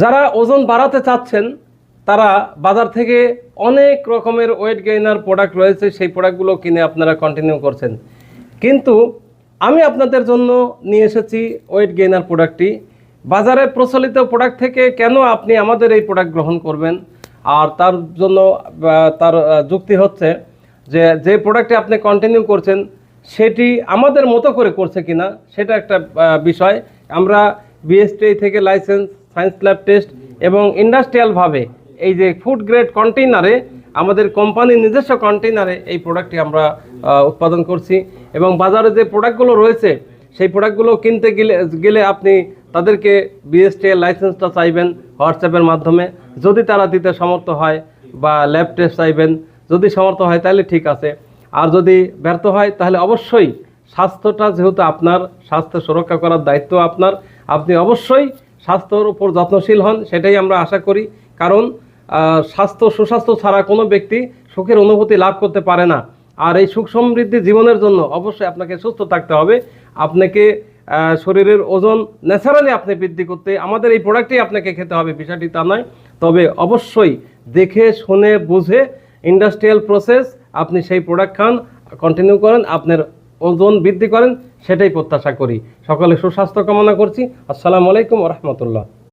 যারা ওজন বাড়াতে চাচ্ছেন, তারা বাজার থেকে অনেক রকমের ওয়েট গেইনার প্রোডাক্ট রয়েছে, সেই প্রোডাক্টগুলো কিনে আপনারা কন্টিনিউ করছেন। কিন্তু আমি আপনাদের জন্য নিয়ে এসেছি ওয়েট গেইনার প্রোডাক্টটি। বাজারে প্রচলিত প্রোডাক্ট থেকে কেন আপনি আমাদের এই প্রোডাক্ট গ্রহণ করবেন? আর তার জন্য তার যুক্তি হচ্ছে যে যে প্রোডাক্টে আপনি কন্টিনিউ করছেন, সেটি আমাদের মতো করে করছে কিনা, সেটা একটা বিষয়। আমরা বিএসটিআই থেকে লাইসেন্স সায়েন্স ল্যাব টেস্ট এবং ইন্ডাস্ট্রিয়ালভাবে এই যে ফুড গ্রেড কন্টেইনারে, আমাদের কোম্পানির নিজস্ব কন্টেইনারে এই প্রোডাক্টটি আমরা উৎপাদন করছি এবং বাজারে যে প্রোডাক্টগুলো রয়েছে, সেই প্রোডাক্টগুলো কিনতে গেলে গেলে আপনি তাদেরকে বিএসটিএল লাইসেন্সটা চাইবেন হোয়াটসঅ্যাপের মাধ্যমে। যদি তারা দিতে সমর্থ হয় বা ল্যাব টেস্ট চাইবেন, যদি সমর্থ হয় তাহলে ঠিক আছে। আর যদি ব্যর্থ হয় তাহলে অবশ্যই স্বাস্থ্যটা যেহেতু আপনার, স্বাস্থ্য সুরক্ষা করার দায়িত্ব আপনার, আপনি অবশ্যই স্বাস্থ্যর উপর যত্নশীল হন, সেটাই আমরা আশা করি। কারণ স্বাস্থ্য, সুস্বাস্থ্য ছাড়া কোনো ব্যক্তি সুখের অনুভূতি লাভ করতে পারে না। আর এই সুখ সমৃদ্ধি জীবনের জন্য অবশ্যই আপনাকে সুস্থ থাকতে হবে। আপনাকে শরীরের ওজন ন্যাচারালি আপনি বৃদ্ধি করতে, আমাদের এই প্রোডাক্টই আপনাকে খেতে হবে, বিষয়টি তা নয়। তবে অবশ্যই দেখে, শুনে, বুঝে, ইন্ডাস্ট্রিয়াল প্রসেস, আপনি সেই প্রোডাক্ট খান, কন্টিনিউ করেন, আপনার ওজন বৃদ্ধি করেন সেটাই প্রত্যাশা করি। সকলে সুস্বাস্থ্য কামনা করছি। আসসালামু আলাইকুম রহমতুল্লাহ।